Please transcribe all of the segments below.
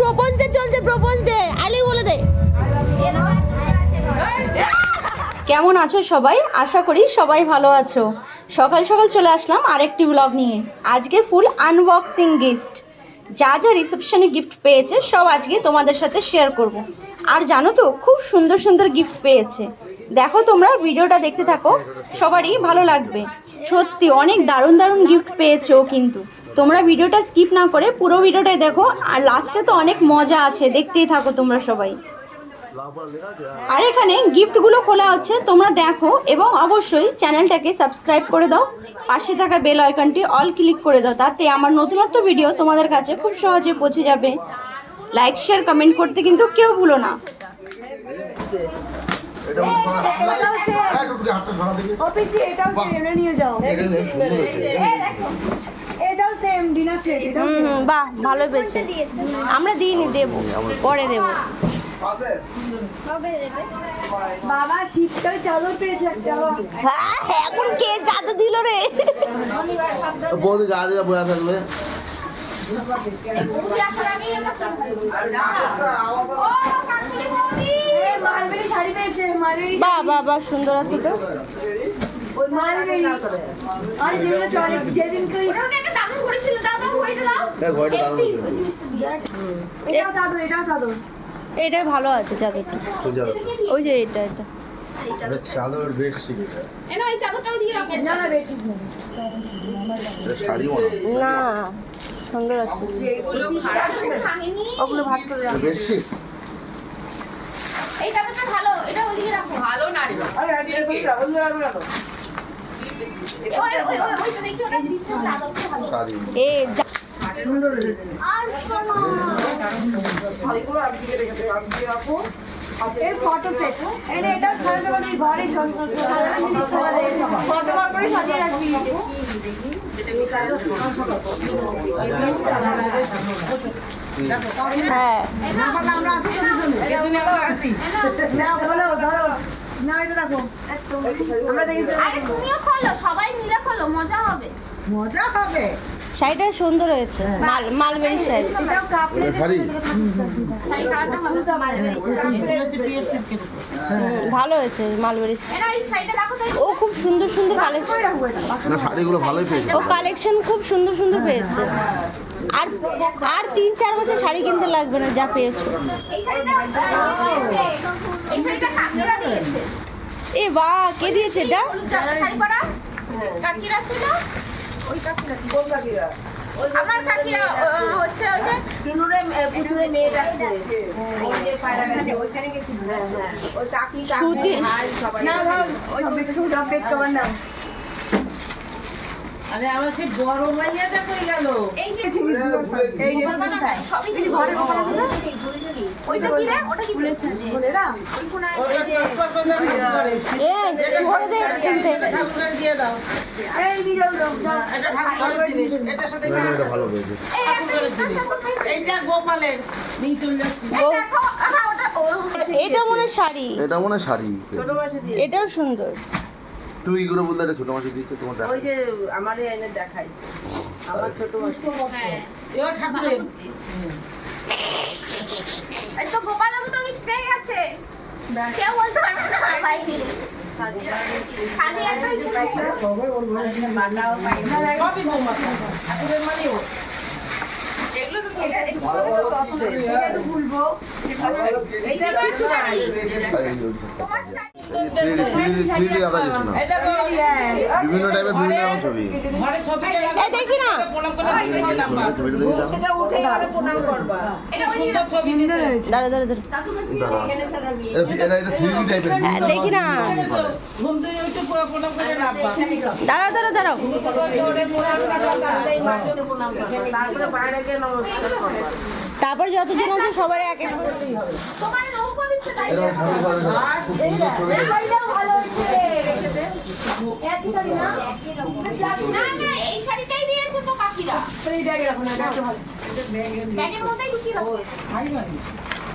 Propose day চলছে, propose day. আলি বলে দে। কেমন আছো সবাই? আশা করি সবাই ভালো আছো। সকাল সকাল চলে আসলাম আরেকটি ব্লগ নিয়ে। আজকে ফুল আনবক্সিং গিফট যা যা রিসেপশনে গিফট পেয়েছে, সব আজকে তোমাদের সাথে শেয়ার করব। আর জানো তো, খুব সুন্দর সুন্দর গিফট পেয়েছে। দেখো তোমরা, ভিডিওটা দেখতে থাকো, সবারই ভালো লাগবে। সত্যি, অনেক দারুণ দারুণ গিফট পেয়েছে ও কিন্তু। তোমরা ভিডিওটা স্কিপ না করে পুরো ভিডিওটাই দেখো, আর লাস্টে তো অনেক মজা আছে, দেখতেই থাকো তোমরা সবাই। আর এখানে গিফটগুলো খোলা হচ্ছে তোমরা দেখো, এবং অবশ্যই চ্যানেলটাকে সাবস্ক্রাইব করে দাও। পাশে থাকা বেল আইকনটি অল ক্লিক করে দাও, তাতে আমার নতুনত্ব ভিডিও তোমাদের কাছে খুব সহজে পৌঁছে যাবে। লাইক শেয়ার কমেন্ট করতে কিন্তু কেউ ভুলো না। হ্যাঁ, বাহ। ভালো পেয়েছে আমরা দিইনি দেবো পরে দেবো। বাবা শীতকালে চাদর পেয়েছে একটা। হ্যাঁ এখন কে জাদু দিল রে? বৌদি গা দিয়ে বয়া থাকবে। এ, মালবেরি শাড়ি বাহ বাহ বাহ সুন্দর আছে তো? এটাই ভালো আছে চাদরটা। ওই যে এটা এটা। চাদর বেডশিট না না বেশি না এটা শাড়ি। না। সুন্দর আছে। ওগুলো ভাত করে বেডশিট এই চাদরটা ভালো এটা ওইদিকে রাখো ভালো না রে ভালো শাড়ি এ যা- আর এর ফটো সেট এটা এটাও সাজাতে পারি ঘরে সাজানো জিনিস ফটো বার করে সাজিয়ে রাখবি। হ্যাঁ। আমরা দেখি আরে তুমিও খোলো সবাই মিলে খোলো মজা হবে? শাড়িটা সুন্দর হয়েছে। মাল মালবেরি শাড়ি। ভালো হয়েছে মালবেরি। ও খুব সুন্দর সুন্দর কালেকশন না শাড়িগুলো ভালোই পেয়েছে। ও কালেকশন খুব সুন্দর সুন্দর পেয়েছে। আর আর তিন চার বছর শাড়ি কিনতে লাগবে না যা পেয়েছ। এই শাড়িটা দিয়েছে। এই শাড়িটা কাকিরা দিয়েছে এ বাহ কে দিয়েছে এটা? কাকিরা ছিল। আমার কাকিরা হচ্ছে ওই যে টুনুরে পুতুরে মেয়ে যাচ্ছে ওই যে পায়রাঘাটে ওইখানে গেছিল ওই কাকি কাকি ভাই সবাই। না ওই ছবিটা পেট কভার নাও আরে আমার সেই বড় মাইয়াটা কই গেল? এই যে এই যে সবই কি ঘরে গোপাল আছে ওইটা কি রে? ওটা কি বলেরা ওই কোনা ওটা ট্রান্সফার করে দাও করে। এ করে দে কিনতে। ঠাকুরের দিয়ে দাও। এই ভিডিও লোক এটা ঠাকুরের জিনিস। সাথে ভালো ঠাকুরের জিনিস এইটা গোপালের মনে হয় শাড়ি। এটা মনে শাড়ি। এটাও সুন্দর। তুমি কি করে বলতে এটা ছোট মাসে দিচ্ছে তোমার দেখা ওই যে আমারে এনে দেখাই আমার ছোট মাসি। হ্যাঁ। এও ঠাকুরের। এই তো গোপাল দুটো স্প্রে গেছে। কেউ বলতে পারবে না ভাই খালি একটা সবই বৌমাতা ঠাকুরের মানেও এগুলো তো খেতে একটু ভুলবো এইটা বিভিন্ন টাইপের বিভিন্ন রকম ছবি দেখবি না দেখি না দাঁড়াও দাঁড়াও দাঁড়াও। তারপরে বাইরে তারপর যতজন আছে সবার এক এক ব্যাগের মধ্যেই ঢুকিয়ে রাখো।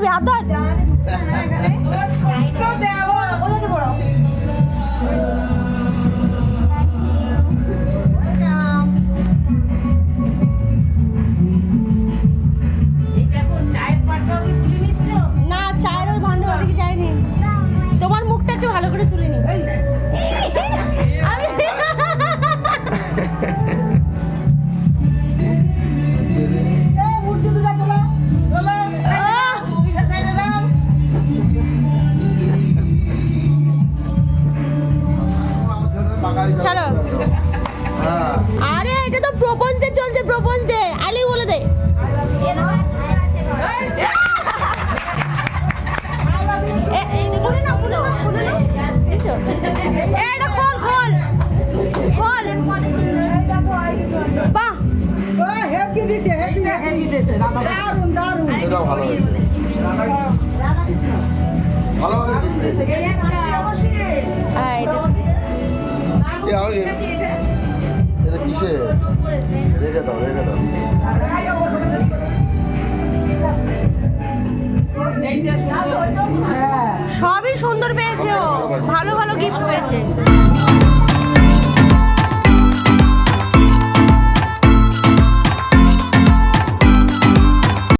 व्यादर দেখছ? এটা খোল খোল। খোল। বাহ। হেপি দিতে হেপি হেপি দিতে দারুণ দারুণ এটা ভালো ভালো ভালো কিসে? রেখে দাও রেখে দাও। ভালো ভালো গিফট পেয়েছে